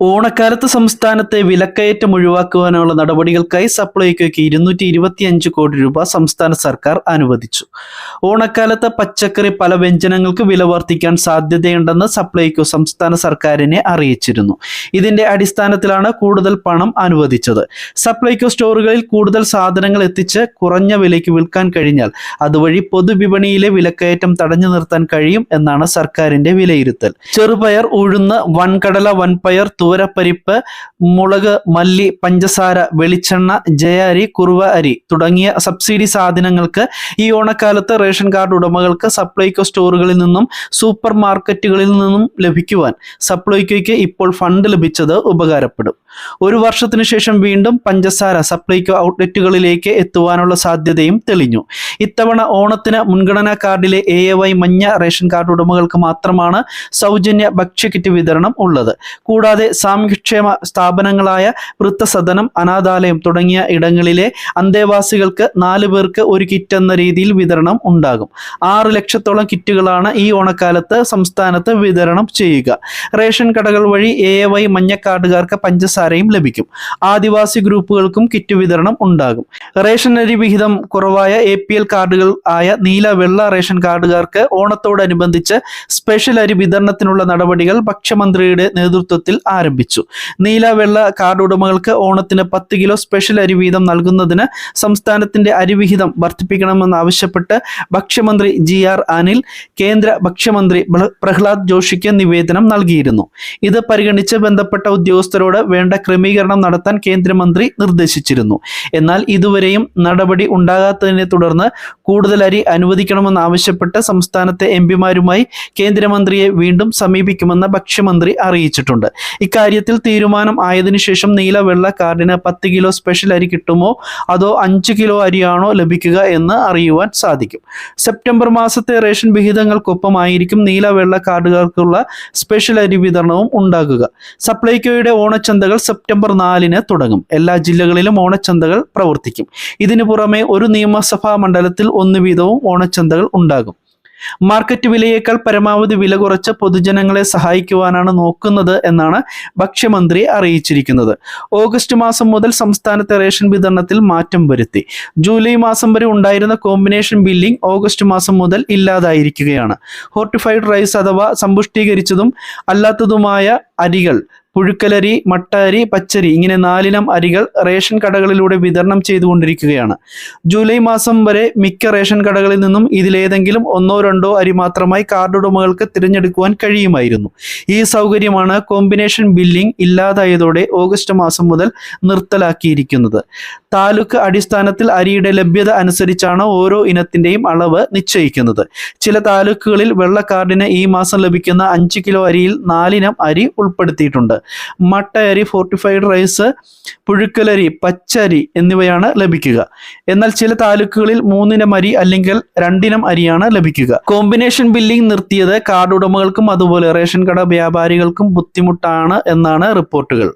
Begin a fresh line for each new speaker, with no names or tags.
ഓണക്കാലത്ത് സംസ്ഥാനത്തെ വിലക്കയറ്റം ഒഴിവാക്കുവാനുള്ള നടപടികൾക്കായി സപ്ലൈകോയ്ക്ക് ഇരുന്നൂറ്റി ഇരുപത്തിയഞ്ച് കോടി രൂപ സംസ്ഥാന സർക്കാർ അനുവദിച്ചു. ഓണക്കാലത്ത് പച്ചക്കറി പല വ്യഞ്ജനങ്ങൾക്ക് വില വർദ്ധിക്കാൻ സാധ്യതയുണ്ടെന്ന് സപ്ലൈകോ സംസ്ഥാന സർക്കാരിനെ അറിയിച്ചിരുന്നു. ഇതിന്റെ അടിസ്ഥാനത്തിലാണ് കൂടുതൽ പണം അനുവദിച്ചത്. സപ്ലൈകോ സ്റ്റോറുകളിൽ കൂടുതൽ സാധനങ്ങൾ എത്തിച്ച് കുറഞ്ഞ വിലയ്ക്ക് വിൽക്കാൻ കഴിഞ്ഞാൽ അതുവഴി പൊതുവിപണിയിലെ വിലക്കയറ്റം തടഞ്ഞു നിർത്താൻ കഴിയും എന്നാണ് സർക്കാരിന്റെ വിലയിരുത്തൽ. ചെറുപയർ ഉഴുന്ന് വൻകടല വൻപയർ തുവരപ്പരിപ്പ് മുളക് മല്ലി പഞ്ചസാര വെളിച്ചെണ്ണ ജയരി കുറുവ അരി തുടങ്ങിയ സബ്സിഡി സാധനങ്ങൾക്ക് ഈ ഓണക്കാലത്ത് റേഷൻ കാർഡ് ഉടമകൾക്ക് സപ്ലൈകോ സ്റ്റോറുകളിൽ നിന്നും സൂപ്പർ മാർക്കറ്റുകളിൽ നിന്നും ലഭിക്കുവാൻ സപ്ലൈകോയ്ക്ക് ഇപ്പോൾ ഫണ്ട് ലഭിച്ചത് ഉപകാരപ്പെടും. ഒരു വർഷത്തിനു ശേഷം വീണ്ടും പഞ്ചസാര സപ്ലൈകോ ഔട്ട്ലെറ്റുകളിലേക്ക് എത്തുവാനുള്ള സാധ്യതയും തെളിഞ്ഞു. ഇത്തവണ ഓണത്തിന് മുൻഗണനാ കാർഡിലെ എ എ വൈ മഞ്ഞ റേഷൻ കാർഡ് ഉടമകൾക്ക് മാത്രമാണ് സൗജന്യ ഭക്ഷ്യക്കിറ്റ് വിതരണം ഉള്ളത്. കൂടാതെ സാമൂഹ്യക്ഷേമ സ്ഥാപനങ്ങളായ വൃത്തസദനം അനാഥാലയം തുടങ്ങിയ ഇടങ്ങളിലെ അന്തേവാസികൾക്ക് നാല് പേർക്ക് ഒരു കിറ്റ് എന്ന രീതിയിൽ വിതരണം ഉണ്ടാകും. ആറ് ലക്ഷത്തോളം കിറ്റുകളാണ് ഈ ഓണക്കാലത്ത് സംസ്ഥാനത്ത് വിതരണം ചെയ്യുക. റേഷൻ കടകൾ വഴി എ എ വൈ മഞ്ഞ കാർഡുകാർക്ക് പഞ്ചസാരയും ലഭിക്കും. ആദിവാസി ഗ്രൂപ്പുകൾക്കും കിറ്റ് വിതരണം ഉണ്ടാകും. റേഷൻ അരി വിഹിതം കുറവായ എ പി എൽ കാർഡുകൾ ആയ നീല വെള്ള റേഷൻ കാർഡുകാർക്ക് ഓണത്തോടനുബന്ധിച്ച് സ്പെഷ്യൽ അരി വിതരണത്തിനുള്ള നടപടികൾ ഭക്ഷ്യമന്ത്രിയുടെ നേതൃത്വത്തിൽ ആരംഭിച്ചു. നീല വെള്ള കാർഡ് ഉടമകൾക്ക് ഓണത്തിന് പത്ത് കിലോ സ്പെഷ്യൽ അരി വീതം നൽകുന്നതിന് സംസ്ഥാനത്തിന്റെ അരിവിഹിതം വർദ്ധിപ്പിക്കണമെന്നാവശ്യപ്പെട്ട് ഭക്ഷ്യമന്ത്രി ജി ആർ അനിൽ കേന്ദ്ര ഭക്ഷ്യമന്ത്രി പ്രഹ്ലാദ് ജോഷിക്ക് നിവേദനം നൽകിയിരുന്നു. ഇത് പരിഗണിച്ച് ബന്ധപ്പെട്ട ഉദ്യോഗസ്ഥരോട് വേണ്ട ക്രമീകരണം നടത്താൻ കേന്ദ്രമന്ത്രി നിർദ്ദേശിച്ചിരുന്നു. എന്നാൽ ഇതുവരെയും നടപടി ഉണ്ടാകാത്തതിനെ തുടർന്ന് കൂടുതൽ അരി അനുവദിക്കണമെന്നാവശ്യപ്പെട്ട് സംസ്ഥാനത്തെ എം പിമാരുമായി കേന്ദ്രമന്ത്രിയെ വീണ്ടും സമീപിക്കുമെന്ന് ഭക്ഷ്യമന്ത്രി അറിയിച്ചിട്ടുണ്ട്. ഇക്കാര്യത്തിൽ തീരുമാനം ആയതിനു ശേഷം നീല വെള്ള കാർഡിന് പത്ത് കിലോ സ്പെഷ്യൽ അരി കിട്ടുമോ? അതോ അഞ്ച് കിലോ അരിയാണോ ലഭിക്കുക എന്ന് അറിയുവാൻ സാധിക്കും. സെപ്റ്റംബർ മാസത്തെ റേഷൻ വിഹിതങ്ങൾക്കൊപ്പമായിരിക്കും നീല വെള്ള കാർഡുകാർക്കുള്ള സ്പെഷ്യൽ അരി വിതരണവും ഉണ്ടാകുക. സപ്ലൈകോയുടെ ഓണച്ചന്തകൾ സെപ്റ്റംബർ നാലിന് തുടങ്ങും. എല്ലാ ജില്ലകളിലും ഓണച്ചന്തകൾ പ്രവർത്തിക്കും. ഇതിനു പുറമെ ഒരു നിയമസഭാ മണ്ഡലത്തിൽ ഒന്ന് വീതവും ഓണച്ചന്തകൾ ഉണ്ടാകും. മാർക്കറ്റ് വിലയേക്കാൾ പരമാവധി വില കുറച്ച് പൊതുജനങ്ങളെ സഹായിക്കുവാനാണ് നോക്കുന്നത് എന്നാണ് ഭക്ഷ്യമന്ത്രി അറിയിച്ചിരിക്കുന്നത്. ഓഗസ്റ്റ് മാസം മുതൽ സംസ്ഥാനത്തെ റേഷൻ വിതരണത്തിൽ മാറ്റം വരുത്തി. ജൂലൈ മാസം വരെ ഉണ്ടായിരുന്ന കോമ്പിനേഷൻ ബില്ലിംഗ് ഓഗസ്റ്റ് മാസം മുതൽ ഇല്ലാതായിരിക്കുകയാണ്. ഹോർട്ടിഫൈഡ് റൈസ് അഥവാ സമ്പുഷ്ടീകരിച്ചതും അല്ലാത്തതുമായ അരികൾ പുഴുക്കലരി മട്ട അരി പച്ചരി ഇങ്ങനെ നാലിനം അരികൾ റേഷൻ കടകളിലൂടെ വിതരണം ചെയ്തുകൊണ്ടിരിക്കുകയാണ്. ജൂലൈ മാസം വരെ മിക്ക റേഷൻ കടകളിൽ നിന്നും ഇതിലേതെങ്കിലും ഒന്നോ രണ്ടോ അരി മാത്രമായി കാർഡ് ഉടമകൾക്ക് തിരഞ്ഞെടുക്കുവാൻ കഴിയുമായിരുന്നു. ഈ സൗകര്യമാണ് കോമ്പിനേഷൻ ബില്ലിംഗ് ഇല്ലാതായതോടെ ഓഗസ്റ്റ് മാസം മുതൽ നിർത്തലാക്കിയിരിക്കുന്നത്. താലൂക്ക് അടിസ്ഥാനത്തിൽ അരിയുടെ ലഭ്യത അനുസരിച്ചാണ് ഓരോ ഇനത്തിന്റെയും അളവ് നിശ്ചയിക്കുന്നത്. ചില താലൂക്കുകളിൽ വെള്ള കാർഡിന് ഈ മാസം ലഭിക്കുന്ന അഞ്ച് കിലോ അരിയിൽ നാലിനം അരി ഉൾപ്പെടുത്തിയിട്ടുണ്ട്. മട്ട അരി ഫോർട്ടിഫൈഡ് റൈസ് പുഴുക്കലരി പച്ചരി എന്നിവയാണ് ലഭിക്കുക. എന്നാൽ ചില താലൂക്കുകളിൽ മൂന്നിനം അരി അല്ലെങ്കിൽ രണ്ടിനം അരിയാണ് ലഭിക്കുക. കോമ്പിനേഷൻ ബില്ലിംഗ് നിർത്തിയത് കാർഡ് ഉടമകൾക്കും അതുപോലെ റേഷൻ കട വ്യാപാരികൾക്കും ബുദ്ധിമുട്ടാണ് എന്നാണ് റിപ്പോർട്ടുകൾ.